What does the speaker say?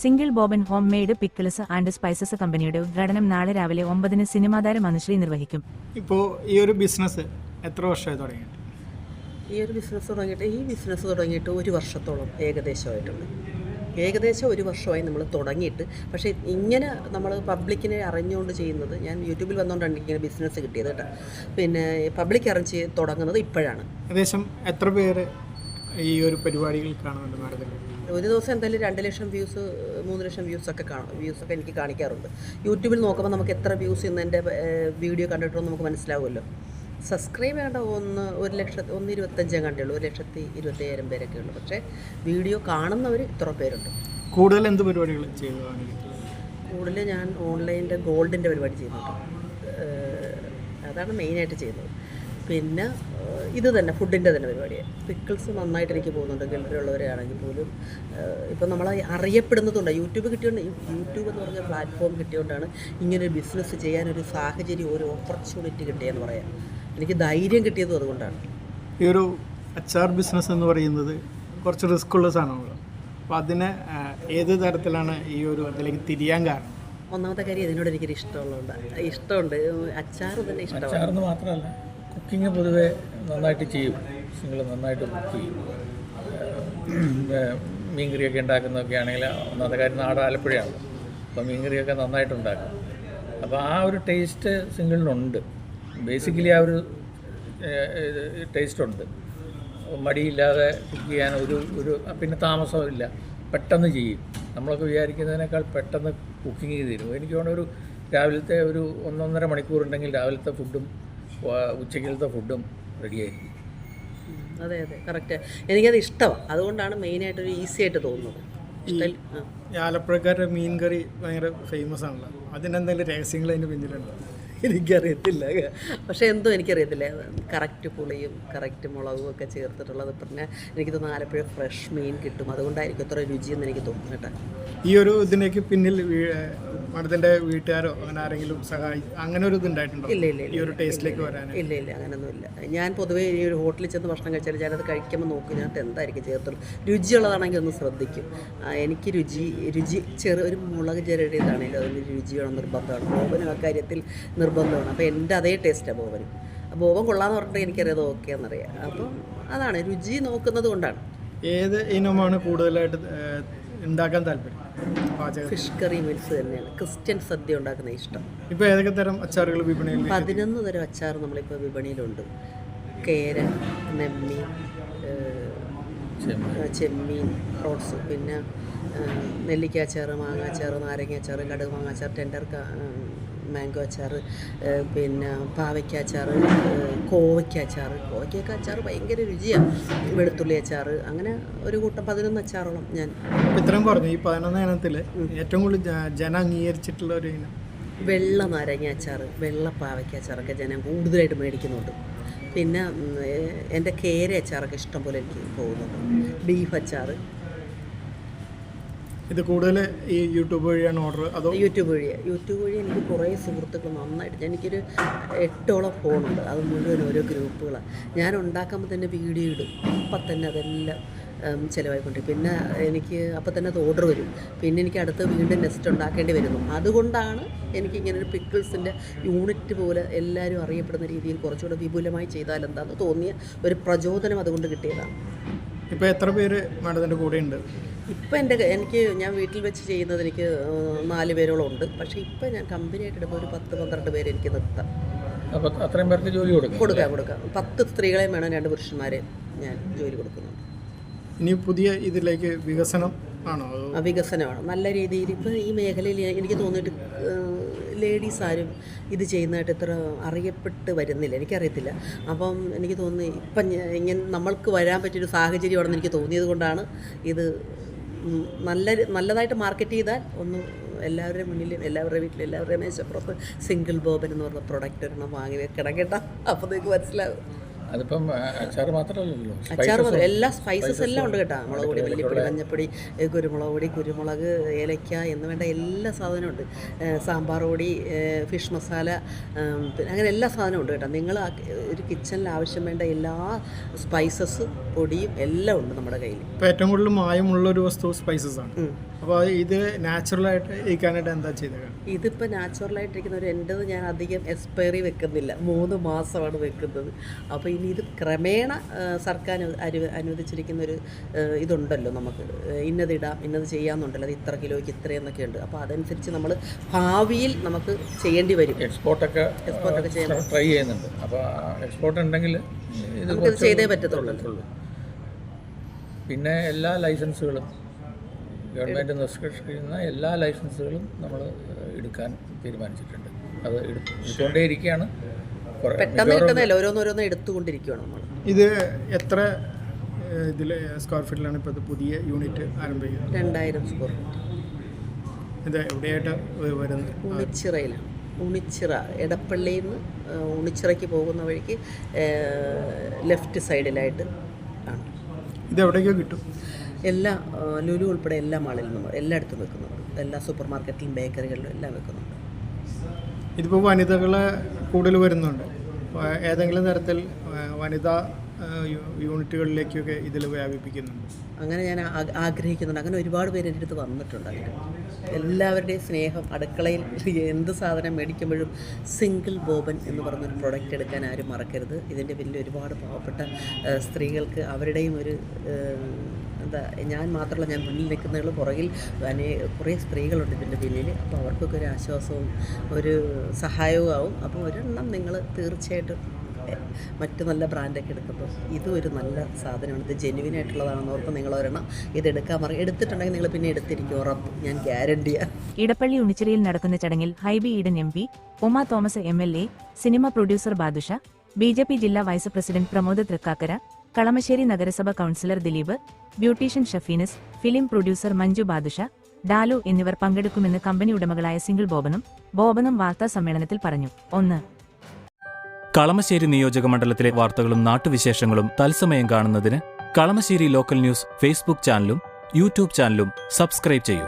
Single Boban home made pickles and spices കമ്പനിയുടെ ഉദ്ഘാടനം നാളെ രാവിലെ ഒമ്പതിന് സിനിമാതാരം അനുശ്രീ നിർവഹിക്കും. ഇപ്പോൾ ഈ ഒരു ബിസിനസ് എത്ര വർഷമായി തുടങ്ങിയിട്ട്? ഈ ഒരു ബിസിനസ് തുടങ്ങിയിട്ട് ഈ ബിസിനസ് തുടങ്ങിയിട്ട് ഒരു വർഷത്തോളം ഏകദേശമായിട്ടുണ്ട്. ഏകദേശം ഒരു വർഷമായി നമ്മൾ തുടങ്ങിയിട്ട് പക്ഷേ ഇങ്ങനെ നമ്മൾ പബ്ലിക്കിനെ അറിഞ്ഞുകൊണ്ട് ചെയ്യുന്നത് ഞാൻ യൂട്യൂബിൽ വന്നുകൊണ്ടാണ് ഇങ്ങനെ ബിസിനസ് കിട്ടിയത് കേട്ടോ. പിന്നെ പബ്ലിക് അറിഞ്ഞ് തുടങ്ങുന്നത് ഇപ്പോഴാണ്. ഏകദേശം എത്ര പേര് ഈ ഒരു പരിപാടികൾ കാണുന്നുണ്ട് മാഡത്തിൽ ഒരു ദിവസം എന്തായാലും രണ്ട് ലക്ഷം വ്യൂസ് മൂന്ന് ലക്ഷം വ്യൂസ് ഒക്കെ കാണും. വ്യൂസ് ഒക്കെ എനിക്ക് കാണിക്കാറുണ്ട്. യൂട്യൂബിൽ നോക്കുമ്പോൾ നമുക്ക് എത്ര വ്യൂസ് ഇന്ന് എന്റെ വീഡിയോ കണ്ടിട്ടുണ്ടോ നമുക്ക് മനസ്സിലാവുമല്ലോ. സബ്സ്ക്രൈബ് ചെയ്യേണ്ട ഒന്ന് ഒരു ലക്ഷത്തി ഒന്ന് ഇരുപത്തഞ്ചേ കണ്ടുള്ളൂ ഒരു ലക്ഷത്തി ഇരുപത്തയ്യായിരം പേരൊക്കെ ഉള്ളൂ. പക്ഷേ വീഡിയോ കാണുന്നവർ ഇത്ര പേരുണ്ട്. കൂടുതൽ എന്ത് പരിപാടികൾ ചെയ്തതാണ് കൂടുതൽ ഞാൻ ഓൺലൈനിന്റെ ഗോൾഡിന്റെ പരിപാടി ചെയ്യുന്നുണ്ട്. അതാണ് മെയിനായിട്ട് ചെയ്യുന്നത്. പിന്നെ ഇത് തന്നെ ഫുഡിന്റെ തന്നെ പരിപാടിയാണ് പിക്കിൾസ് നന്നായിട്ട് എനിക്ക് പോകുന്നുണ്ട് ഗൾഫിലുള്ളവരാണെങ്കിൽ പോലും. ഏഹ് ഇപ്പം നമ്മൾ അറിയപ്പെടുന്നതുകൊണ്ട് യൂട്യൂബ് കിട്ടിയോണ്ട് യൂട്യൂബ് എന്ന് പറഞ്ഞ പ്ലാറ്റ്ഫോം കിട്ടിയോണ്ടാണ് ഇങ്ങനെ ബിസിനസ് ചെയ്യാനൊരു സാഹചര്യം ഒരു ഓപ്പർച്യൂണിറ്റി കിട്ടിയെന്ന് പറയാം. എനിക്ക് ധൈര്യം കിട്ടിയതും അതുകൊണ്ടാണ്. ഈ ഒരു അച്ചാർ ബിസിനസ് എന്ന് പറയുന്നത് കുറച്ച് റിസ്ക് ഉള്ള സാധനമാണ് അപ്പോൾ അതിന് ഏത് തരത്തിലാണ് ഈ ഒരു അതിലേക്ക് തിരിയാൻ കാരണം? ഒന്നാമത്തെ കാര്യം ഇതിനോട് എനിക്കൊരു ഇഷ്ടമുള്ളതുകൊണ്ട്. ഇഷ്ടമുണ്ട്. അച്ചാർ തന്നെ ഇഷ്ടമാണ്. മാത്രമല്ല കുക്കിംഗ് പൊതുവെ നന്നായിട്ട് ചെയ്യും. സിംഗിൾ നന്നായിട്ട് കുക്ക് ചെയ്യും. മീൻകറിയൊക്കെ ഉണ്ടാക്കുന്നതൊക്കെ ആണെങ്കിൽ ഒന്നാമത്തെ കാര്യം നാട് ആലപ്പുഴയാണ്. അപ്പോൾ മീൻകറിയൊക്കെ നന്നായിട്ട് ഉണ്ടാക്കും. അപ്പോൾ ആ ഒരു ടേസ്റ്റ് സിംഗിളിനുണ്ട്. ബേസിക്കലി ആ ഒരു ടേസ്റ്റ് ഉണ്ട്. മടിയില്ലാതെ കുക്ക് ചെയ്യാൻ ഒരു ഒരു പിന്നെ താമസമില്ല. പെട്ടെന്ന് ചെയ്യും. നമ്മളൊക്കെ വിചാരിക്കുന്നതിനേക്കാൾ പെട്ടെന്ന് കുക്കിംഗ് ചെയ്ത് തരും. എനിക്ക് തോന്നുന്നു ഒരു രാവിലത്തെ ഒരു ഒന്നൊന്നര മണിക്കൂർ ഉണ്ടെങ്കിൽ രാവിലത്തെ ഫുഡും ഉച്ചയ്ക്കലത്തെ ഫുഡും റെഡിയായിരിക്കും. അതെ അതെ കറക്റ്റ് എനിക്കത് ഇഷ്ടമാണ് അതുകൊണ്ടാണ് മെയിനായിട്ടൊരു ഈസി ആയിട്ട് തോന്നുന്നത്. ആലപ്പുഴക്കാരുടെ മീൻ കറി ഭയങ്കര ഫേമസ് ആണല്ലോ. അതിനെന്തെങ്കിലും രഹസ്യങ്ങൾ അതിന്റെ പിന്നിലുണ്ടോ? എനിക്കറിയത്തില്ല. പക്ഷേ എന്തോ എനിക്കറിയത്തില്ല. കറക്റ്റ് പുളിയും കറക്റ്റ് മുളകും ഒക്കെ ചേർത്തിട്ടുള്ളത് പിന്നെ എനിക്ക് തോന്നുന്നു ആലപ്പുഴ ഫ്രഷ് മീൻ കിട്ടും. അതുകൊണ്ടായിരിക്കും ഇത്ര രുചിയെന്ന് എനിക്ക് തോന്നുന്നു കേട്ടോ. ഈ ഒരു ഇതിനേക്ക് പിന്നിൽ മഠത്തിന്റെ വീട്ടുകാരോ അങ്ങനെ ആരെങ്കിലും സഹായി അങ്ങനെ ഒരു ഇതുണ്ടായിട്ടുണ്ടോ? ഇല്ല ഇല്ല ഈ ഇല്ല ഒരു ടേസ്റ്റിലേക്ക് വരാൻ ഇല്ല ഇല്ല അങ്ങനെയൊന്നുമില്ല ഞാൻ പൊതുവേ ഈ ഒരു ഹോട്ടലിൽ ചെന്ന് ഭക്ഷണം കഴിച്ചാൽ ഞാനത് കഴിക്കുമ്പോൾ നോക്കും ഇതിനകത്ത് എന്തായിരിക്കും ചേർത്തുള്ളൂ. രുചിയുള്ളതാണെങ്കിൽ ഒന്ന് ശ്രദ്ധിക്കും. എനിക്ക് രുചി രുചി ചെറു ഒരു മുളക് ചെറിയതാണെങ്കിൽ അതിന് രുചി വേണം നിർബന്ധമാണ്. ബോബനും ആ കാര്യത്തിൽ നിർബന്ധമാണ്. അപ്പോൾ എന്റെ അതേ ടേസ്റ്റാണ് ബോബനും. ബോബൻ കൊള്ളാന്ന് പറഞ്ഞിട്ട് എനിക്കറിയാം ഓക്കെ എന്നറിയാം അപ്പം അതാണ് രുചി നോക്കുന്നത് കൊണ്ടാണ്. ഏത് ഇനമാണ് കൂടുതലായിട്ട് ഉണ്ടാക്കാൻ താല്പര്യം? പാചകം ഫിഷ് കറി മീൽസ് തന്നെയാണ്. ക്രിസ്ത്യൻ സദ്യ ഉണ്ടാക്കുന്ന ഇഷ്ടം. ഇപ്പോൾ ഏതൊക്കെ തരം അച്ചാറുകൾ വിപണിയിൽ പതിനൊന്ന് തരം അച്ചാർ നമ്മളിപ്പോൾ വിപണിയിലുണ്ട്. കേര നെമ്മി ചെമ്മീൻ. റോഡ്സ്. പിന്നെ നെല്ലിക്കാച്ചാറ് മാങ്ങാച്ചാറ് നാരങ്ങാച്ചാറ് കടുക് മാങ്ങാച്ചാർ ടെൻഡർ മാംഗോ അച്ചാർ പിന്നെ പാവയ്ക്കാച്ചാറ് അച്ചാർ കോവയ്ക്കൊക്കെ അച്ചാർ. ഭയങ്കര രുചിയാണ് വെളുത്തുള്ളി അച്ചാർ അങ്ങനെ ഒരു കൂട്ടം പതിനൊന്ന് അച്ചാറോളം ഞാൻ ഇത്രയും പറഞ്ഞു. ഈ പതിനൊന്ന് ഇനത്തിൽ ഏറ്റവും കൂടുതൽ ജനം അംഗീകരിച്ചിട്ടുള്ള ഒരു ഇനം? വെള്ള നാരങ്ങ അച്ചാർ വെള്ള പാവയ്ക്ക അച്ചാറൊക്കെ ജനം കൂടുതലായിട്ട് മേടിക്കുന്നുണ്ട്. പിന്നെ എന്റെ കേര അച്ചാറൊക്കെ ഇഷ്ടം പോലെ എനിക്ക് പോകുന്നുണ്ട് ബീഫ് അച്ചാർ ഇത് കൂടുതൽ ഈ യൂട്യൂബ് വഴിയാണ് ഓർഡർ അതോ യൂട്യൂബ് വഴി യൂട്യൂബ് വഴി എനിക്ക് കുറേ സുഹൃത്തുക്കൾ നന്നായിട്ട് എനിക്കൊരു എട്ടോളം ഫോണുണ്ട്. അത് മുഴുവൻ ഓരോ ഗ്രൂപ്പുകളാണ് ഞാൻ ഉണ്ടാക്കുമ്പോൾ തന്നെ വീഡിയോ ഇടും. അപ്പം തന്നെ അതെല്ലാം ചിലവായിക്കൊണ്ടിരിക്കും. പിന്നെ എനിക്ക് അപ്പം തന്നെ അത് ഓർഡർ വരും. പിന്നെ എനിക്ക് അടുത്ത് വീണ്ടും നെസ്റ്റ് ഉണ്ടാക്കേണ്ടി വരുന്നു. അതുകൊണ്ടാണ് എനിക്ക് ഇങ്ങനെ ഒരു പിക്കിൾസിന്റെ യൂണിറ്റ് പോലെ എല്ലാവരും അറിയപ്പെടുന്ന രീതിയിൽ കുറച്ചുകൂടെ വിപുലമായി ചെയ്താൽ എന്താണെന്ന് തോന്നിയ ഒരു പ്രചോദനം അതുകൊണ്ട് കിട്ടിയതാണ്. ഇപ്പോൾ എത്ര പേര് മാഡത്തിന്റെ കൂടെ ഉണ്ട് ഇപ്പം എന്റെ എനിക്ക് ഞാൻ വീട്ടിൽ വെച്ച് ചെയ്യുന്നത് എനിക്ക് നാല് പേരോളം ഉണ്ട് പക്ഷേ ഇപ്പം ഞാൻ കമ്പനിയായിട്ട് ഇടുമ്പോൾ ഒരു പത്ത് പന്ത്രണ്ട് പേര് എനിക്ക് നിർത്താം. അപ്പോൾ അത്രയും പേർക്ക് ജോലി കൊടുക്കാം. കൊടുക്കാം കൊടുക്കാം. പത്ത് സ്ത്രീകളെയും വേണം രണ്ട് പുരുഷന്മാരെ ഞാൻ ജോലി കൊടുക്കുന്നുണ്ട്. ഇനി പുതിയ ഇതിലേക്ക് വികസനം ആണോ? വികസനമാണ് നല്ല രീതിയിൽ ഇപ്പം ഈ മേഖലയിൽ എനിക്ക് തോന്നിയിട്ട് ലേഡീസ് ആരും ഇത് ചെയ്യുന്നതായിട്ട് ഇത്ര അറിയപ്പെട്ട് വരുന്നില്ല. എനിക്കറിയത്തില്ല. അപ്പം എനിക്ക് തോന്നി ഇപ്പം ഇങ്ങനെ നമ്മൾക്ക് വരാൻ പറ്റിയൊരു സാഹചര്യമാണെന്ന് എനിക്ക് തോന്നിയത് കൊണ്ടാണ് ഇത് നല്ല നല്ലതായിട്ട് മാർക്കറ്റ് ചെയ്താൽ ഒന്ന് എല്ലാവരുടെ മുന്നിലും എല്ലാവരുടെ വീട്ടിലും എല്ലാവരുടെയും മേശപ്പുറത്ത് സിംഗിൾ ബോബൻ എന്ന് പറഞ്ഞ പ്രൊഡക്റ്റ് ഒരെണ്ണം വാങ്ങി വെക്കണം കേട്ടോ. അപ്പോൾ നിങ്ങൾക്ക് മനസ്സിലാവും. അതിപ്പം അച്ചാർ മാത്രമല്ലല്ലോ. അച്ചാർ മാത്രം. എല്ലാ സ്പൈസസ് എല്ലാം ഉണ്ട് കേട്ടോ. മുളക് പൊടി മല്ലിപ്പൊടി മഞ്ഞപ്പൊടി കുരുമുളക് പൊടി കുരുമുളക് ഏലക്ക എന്ന് വേണ്ട എല്ലാ സാധനവും ഉണ്ട്. സാമ്പാർ പൊടി ഫിഷ് മസാല പിന്നെ അങ്ങനെ എല്ലാ സാധനവും ഉണ്ട് കേട്ടോ. നിങ്ങൾ ഒരു കിച്ചണിൽ ആവശ്യം വേണ്ട എല്ലാ സ്പൈസസ് പൊടിയും എല്ലാം ഉണ്ട് നമ്മുടെ കയ്യിൽ ഇപ്പോൾ ഏറ്റവും കൂടുതൽ മായമുള്ള ഒരു വസ്തു സ്പൈസസ് ആണ്. അപ്പോൾ ഇത് നാച്ചുറലായിട്ട് ഇരിക്കാനായിട്ട് എന്താ ചെയ്തത് ഇതിപ്പോൾ നാച്ചുറലായിട്ടിരിക്കുന്ന ഒരു എന്റെ ഞാൻ അധികം എക്സ്പയറി വെക്കുന്നില്ല. മൂന്ന് മാസമാണ് വെക്കുന്നത്. അപ്പോൾ ഇനി ഇത് ക്രമേണ സർക്കാർ അനു അനുവദിച്ചിരിക്കുന്ന ഒരു ഇതുണ്ടല്ലോ നമുക്ക്. ഇന്നത് ഇടാം ഇന്നത് ചെയ്യാമെന്നുണ്ടല്ലോ അത് ഇത്ര കിലോയ്ക്ക് ഇത്രയെന്നൊക്കെ ഉണ്ട്. അപ്പോൾ അതനുസരിച്ച് നമ്മൾ ഭാവിയിൽ നമുക്ക് ചെയ്യേണ്ടി വരും. എക്സ്പോർട്ടൊക്കെ എക്സ്പോർട്ടൊക്കെ ചെയ്യണം ട്രൈ ചെയ്യുന്നുണ്ട്. അപ്പോൾ എക്സ്പോർട്ട് ഉണ്ടെങ്കിൽ ഇത് ചെയ്തേ പറ്റത്തുള്ളൂ. പിന്നെ എല്ലാ ലൈസൻസുകളും ഗവൺമെന്റ് നിഷ്കർഷിക്കുന്ന എല്ലാ ലൈസൻസുകളും നമ്മൾ എടുക്കാൻ തീരുമാനിച്ചിട്ടുണ്ട്. അത് എടു- എടുത്തുകൊണ്ടേയിരിക്കുകയാണ്. പെട്ടെന്ന് ഓരോന്നോരോന്ന് എടുത്തുകൊണ്ടിരിക്കുകയാണ് നമ്മൾ. ഇത് എത്ര ഇതിൽ സ്ക്വയർ ഫീറ്റിലാണ് ഇപ്പോൾ പുതിയ യൂണിറ്റ് ആരംഭിക്കുന്നത്? രണ്ടായിരം സ്ക്വയർ ഫീറ്റ് ഇത് എവിടെയായിട്ട് വരുന്നത്? ഉണിച്ചിറയിലാണ് ഉണിച്ചിറ എടപ്പള്ളിയിൽ നിന്ന് ഉണിച്ചിറയ്ക്ക് പോകുന്ന വഴിക്ക് ലെഫ്റ്റ് സൈഡിലായിട്ട് ആണ്. ഇത് എവിടേക്കോ കിട്ടും? എല്ലാ ലുലു ഉൾപ്പെടെ എല്ലാ മാളിലും നമ്മൾ എല്ലായിടത്തും വെക്കുന്നുണ്ട്. എല്ലാ സൂപ്പർ മാർക്കറ്റിലും ബേക്കറികളിലും എല്ലാം വെക്കുന്നുണ്ട്. ഇതിപ്പോൾ വനിതകളെ കൂടുതൽ വരുന്നുണ്ട്. ഏതെങ്കിലും തരത്തിൽ വനിതാ യൂണിറ്റുകളിലേക്കൊക്കെ ഇതിൽ വ്യാപിപ്പിക്കുന്നുണ്ട്. അങ്ങനെ ഞാൻ ആഗ്രഹിക്കുന്നുണ്ട്. അങ്ങനെ ഒരുപാട് പേര് എന്റെ അടുത്ത് വന്നിട്ടുണ്ട് അങ്ങനെ എല്ലാവരുടെയും സ്നേഹം അടുക്കളയിൽ എന്ത് സാധനം മേടിക്കുമ്പോഴും സിംഗിൾ ബോബൻ എന്ന് പറഞ്ഞൊരു പ്രൊഡക്റ്റ് എടുക്കാൻ ആരും മറക്കരുത്. ഇതിന്റെ പിന്നിൽ ഒരുപാട് പാവപ്പെട്ട സ്ത്രീകൾക്ക് അവരുടെയും ഒരു എന്താ ഞാൻ മാത്രമല്ല ഞാൻ മുന്നിൽ നിൽക്കുന്നതിൽ പുറകിൽ അനേ കുറേ സ്ത്രീകളുണ്ട് ഇതിന്റെ പിന്നിൽ. അപ്പോൾ അവർക്കൊക്കെ ഒരു ആശ്വാസവും ഒരു സഹായവും ആവും. അപ്പോൾ ഒരെണ്ണം നിങ്ങൾ തീർച്ചയായിട്ടും മറ്റു നല്ല ബ്രാൻഡൊക്കെ എടുക്കുമ്പോൾ ഇതും ഒരു നല്ല സാധനമാണ്. ഇത് ജെനുവിൻ ആയിട്ടുള്ളതാണെന്ന് ഓർത്ത് നിങ്ങൾ ഒരെണ്ണം ഇത് എടുക്കാൻ പറയും എടുത്തിട്ടുണ്ടെങ്കിൽ നിങ്ങൾ പിന്നെ എടുത്തിരിക്കും ഉറപ്പ്. ഞാൻ ഗ്യാരണ്ടിയാണ് ഇടപ്പള്ളി ഉണിച്ചിറയിൽ നടക്കുന്ന ചടങ്ങിൽ Hibi Eden M P Uma Thomas M L A cinema producer Badusha B J P ജില്ലാ വൈസ് പ്രസിഡന്റ് പ്രമോദ് തൃക്കാക്കര കളമശ്ശേരി നഗരസഭ councillor Dileep beautician Shafinas film producer Manju Badusha Dalu എന്നിവർ പങ്കെടുക്കുമെന്ന് കമ്പനി ഉടമകളായ സിംഗിൾ ബോബനും ബോബനും വാർത്താ സമ്മേളനത്തിൽ പറഞ്ഞു. ഒന്ന്. കളമശ്ശേരി നിയോജക മണ്ഡലത്തിലെ വാർത്തകളും നാട്ടുവിശേഷങ്ങളും തത്സമയം കാണുന്നതിന് കളമശ്ശേരി ലോക്കൽ ന്യൂസ് ഫേസ്ബുക്ക് ചാനലും യൂട്യൂബ് ചാനലും സബ്സ്ക്രൈബ് ചെയ്യൂ.